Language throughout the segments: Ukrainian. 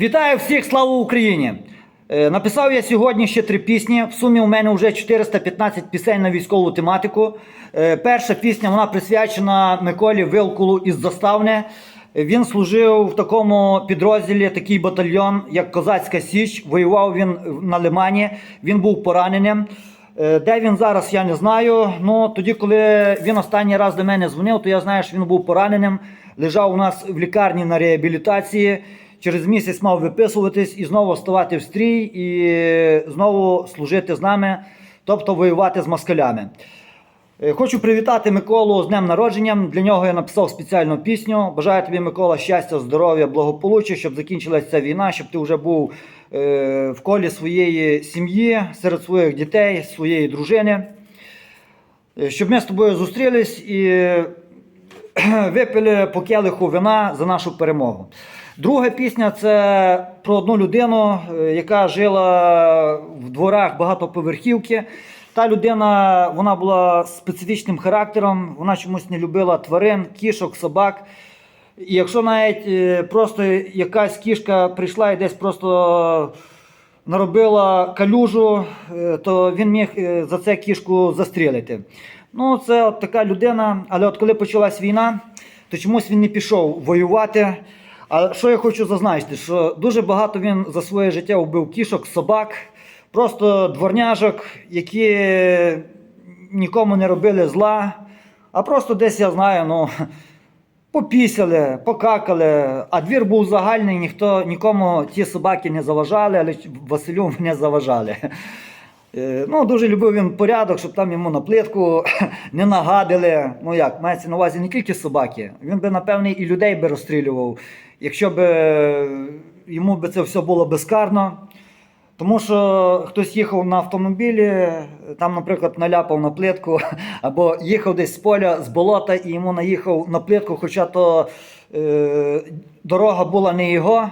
Вітаю всіх, слава Україні! Е, Написав я сьогодні ще три пісні. В сумі у мене вже 415 пісень на військову тематику. Е, Перша пісня вона присвячена Миколі Вилкулу із Заставне. Він служив в такому підрозділі, такий батальйон, як Козацька Січ. Воював він на Лимані. Він був пораненим. Е, Де він зараз, я не знаю. Ну тоді, коли він останній раз до мене дзвонив, то я знаю, що він був пораненим. Лежав у нас в лікарні на реабілітації. Через місяць мав виписуватись і знову вставати в стрій, і знову служити з нами, тобто воювати з москалями. Е, Хочу привітати Миколу з днем народження. Для нього я написав спеціальну пісню. Бажаю тобі, Микола, щастя, здоров'я, благополуччя, щоб закінчилася ця війна, щоб ти вже був е, в колі своєї сім'ї, серед своїх дітей, своєї дружини. Е, Щоб ми з тобою зустрілись і випили по келиху вина за нашу перемогу. Друга пісня це про одну людину, е, яка жила в дворах багатоповерхівки. Та людина вона була специфічним характером, вона чомусь не любила тварин, кішок, собак. І якщо навіть е, просто якась кішка прийшла і десь просто наробила калюжу, е, то він міг за це кішку застрілити. Ну, це от така людина. Але от коли почалась війна, то чомусь він не пішов воювати. А що я хочу зазначити, що дуже багато він за своє життя вбив кішок, собак, просто дворняжок, які нікому не робили зла, а просто десь я знаю, ну. Попісяли, покакали, а двір був загальний, ніхто нікому ті собаки не заважали, але Василю не заважали. Е, Ну, дуже любив він порядок, щоб там йому на плитку не нагадили. Ну як, мається на увазі не тільки собаки. Він би, напевне, і людей би розстрілював, якщо б е, йому би це все було безкарно. Тому що хтось їхав на автомобілі, там, наприклад, наляпав на плитку, або їхав десь з поля, з болота і йому наїхав на плитку, хоча то е, дорога була не його,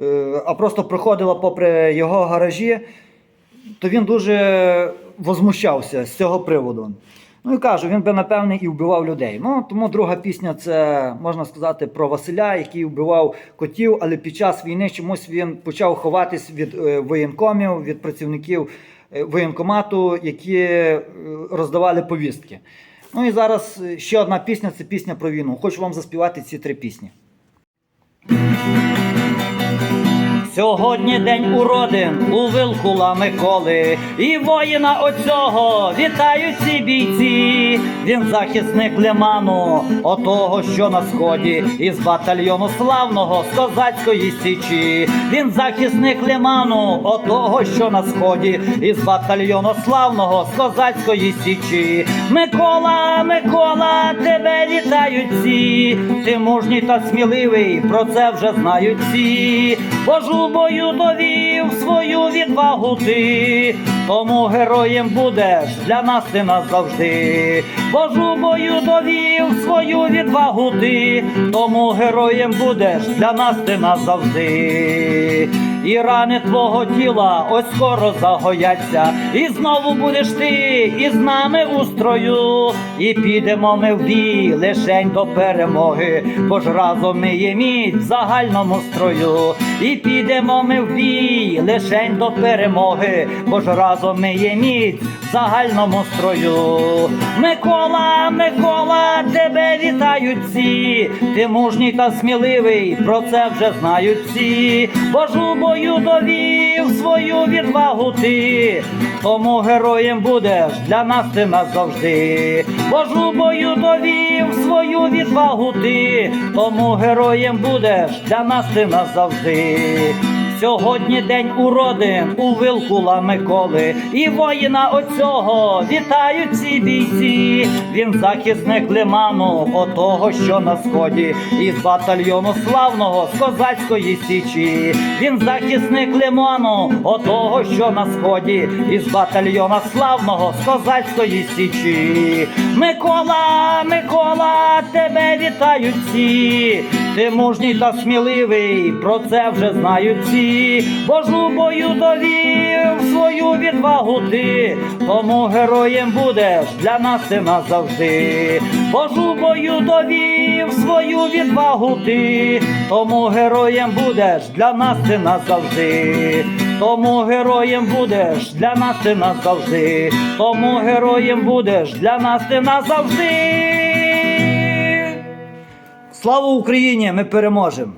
е, а просто проходила попри його гаражі, то він дуже возмущався з цього приводу. Ну і кажу, він би напевне і вбивав людей. Ну тому друга пісня це можна сказати про Василя, який вбивав котів, але під час війни чомусь він почав ховатись від е, воєнкомів, від працівників е, воєнкомату, які е, роздавали повістки. Ну і зараз ще одна пісня це пісня про війну. Хочу вам заспівати ці три пісні. Сьогодні день уродин у Вилкула Миколи і воїна оцього вітають ці бійці. Він захисник лиману, отого, що на сході, із батальйону славного з козацької січі. Він захисник лиману, отого, що на сході, із батальйону славного з козацької січі. Микола, Микола, тебе вітають всі. Ти мужній та сміливий, про це вже знають всі. Божу бою довів свою відвагу ти, тому героєм будеш для нас ти назавжди. Божу бою довів свою відвагу ти, тому героєм будеш для нас ти назавжди. І рани твого тіла ось скоро загояться, і знову будеш ти із нами у строю, і підемо ми в бій лишень до перемоги, бо ж разом ми є міць в загальному строю, і підемо ми в бій лишень до перемоги, бо ж разом ми є міць в загальному строю. Микола, Микола, тебе вітають всі, ти мужній та сміливий, про це вже знають всі, бо ж у бою довів свою відвагу ти, тому героєм будеш для нас ти назавжди, бо ж у бою довів свою відвагу ти, тому героєм будеш для нас ти назавжди. Сьогодні день уродин у Вилкула Миколи і воїна оцього вітають всі бійці. Він захисник лиману, отого, що на сході, із батальйону славного з козацької січі. Він захисник лиману, отого, що на сході, із батальйона славного з козацької січі. Микола, Микола, тебе вітають всі. Ти мужній та сміливий, про це вже знають всі. Божу бою довів свою відвагу ти, тому героєм будеш для нас ти назавжди. Божу бою довів довів свою відвагу ти, тому героєм будеш для нас ти назавжди. Тому героєм будеш для нас ти назавжди. Тому героєм будеш для нас ти назавжди. Слава Україні! Ми переможемо!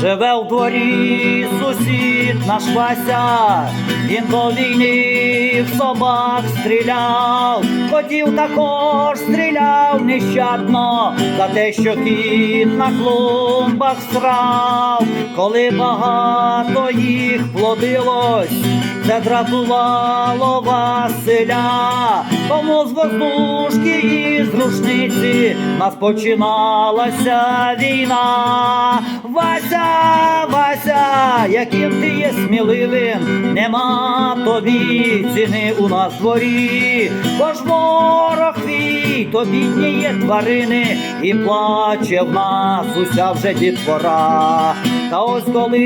Живе в дворі сусід наш Вася, він до війни в собак стріляв, котів також стріляв нещадно за те, що кіт на клумбах срав, коли багато їх плодилось, це дратувало Василя, тому з воздушки і з рушниці нас починалася війна. Вася, Вася, яким ти є сміливим, нема тобі ціни у нас дворі, бо ж ворог твій, то бідніє тварини, і плаче в нас уся вже дітвора. Та ось коли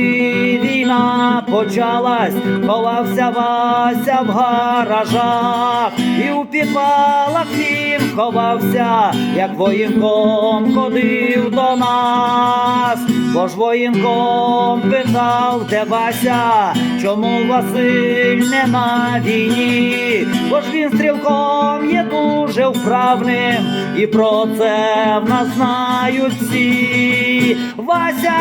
війна почалась, ховався Вася в гаражах, і у підвалах він ховався, як воїнком ходив до нас, бо ж воїнком питав, де Вася, чому Василь не на війні, бо ж він стрілком є дуже вправним, і про це в нас знають всі. Вася,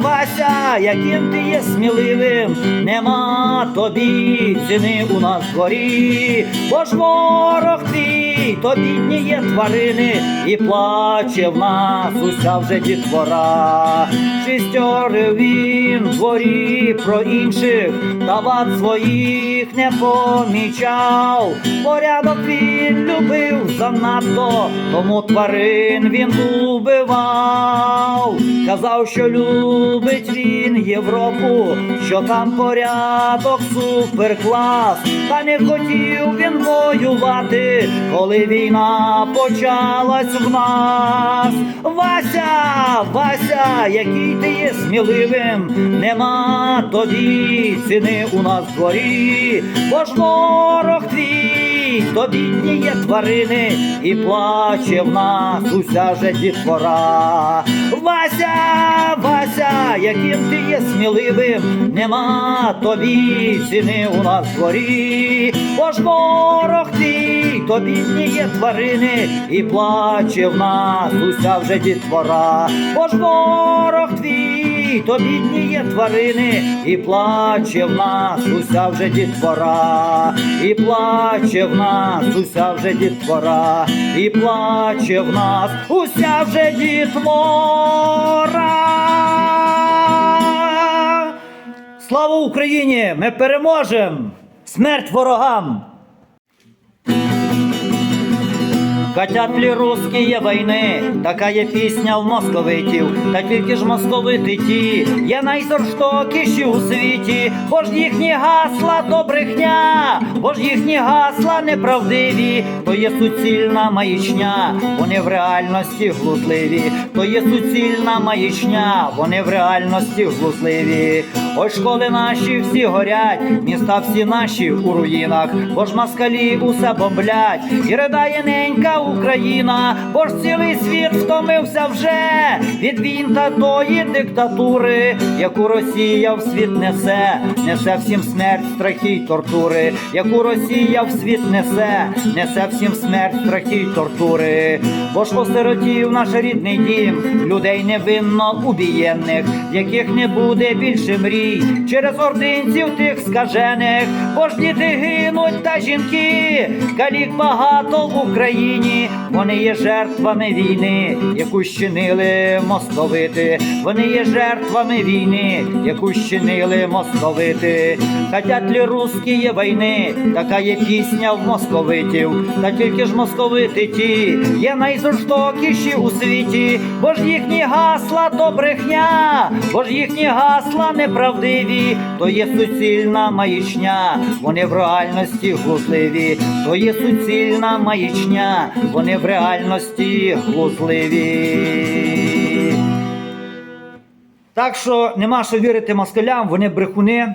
Вася, яким ти є сміливим, нема тобі ціни у нас горі, бо ж ворог твій, то є тварини, і плаче в нас уся вже дітвора. Шістьори він дворі про інших, та своїх не помічав. Порядок він любив занадто, тому тварин він убивав. Казав, що любить він Європу, що там порядок суперклас. Та не хотів він воювати, коли війна почалась в нас. Вася, Вася, який ти є сміливим, нема тобі ціни у нас дворі, бо ж ворог твій, то бідніє тварини, і плаче в нас уся же дітвора. Вася, Вася, яким ти є сміливим, нема тобі ціни у нас дворі, ворог твій, то бідніє тварини, і плаче в нас уся вже дітвора, бо ж твій, то бідніє тварини, і плаче в нас уся вже дітвора, і плаче в нас уся вже дітвора, і плаче в нас уся вже дітвора. Слава Україні! Ми переможемо! Смерть ворогам! Хотят ли русские війни, така є пісня в московитів, та тільки ж московити ті, є найзорштокіші у світі, бо ж їхні гасла то брехня, бо ж їхні гасла неправдиві, то є суцільна маячня, вони в реальності глузливі, то є суцільна маячня, вони в реальності глузливі. Ось школи наші всі горять, міста всі наші у руїнах, бо ж москалі усе бомблять, і ридає ненька Україна, бо ж цілий світ втомився вже від війн та тої диктатури, яку Росія в світ несе, несе всім смерть, страхи й тортури, яку Росія в світ несе, несе всім смерть, страхи й тортури, бо ж осиротів наш рідний дім, людей невинно убієнних, яких не буде більше мрій, через ординців тих скажених, бо ж діти гинуть та жінки, калік багато в Україні, вони є жертвами війни, яку щинили московити, вони є жертвами війни, яку щинили московити. Хотять ли русські війни, така є пісня в московитів, та тільки ж московити ті є найжорстокіші у світі, бо ж їхні гасла то брехня, бо ж їхні гасла неправдиві, то є суцільна маячня, вони в реальності глузливі, то є суцільна маячня, вони в реальності глузливі. Так що нема що вірити москалям, вони брехуни.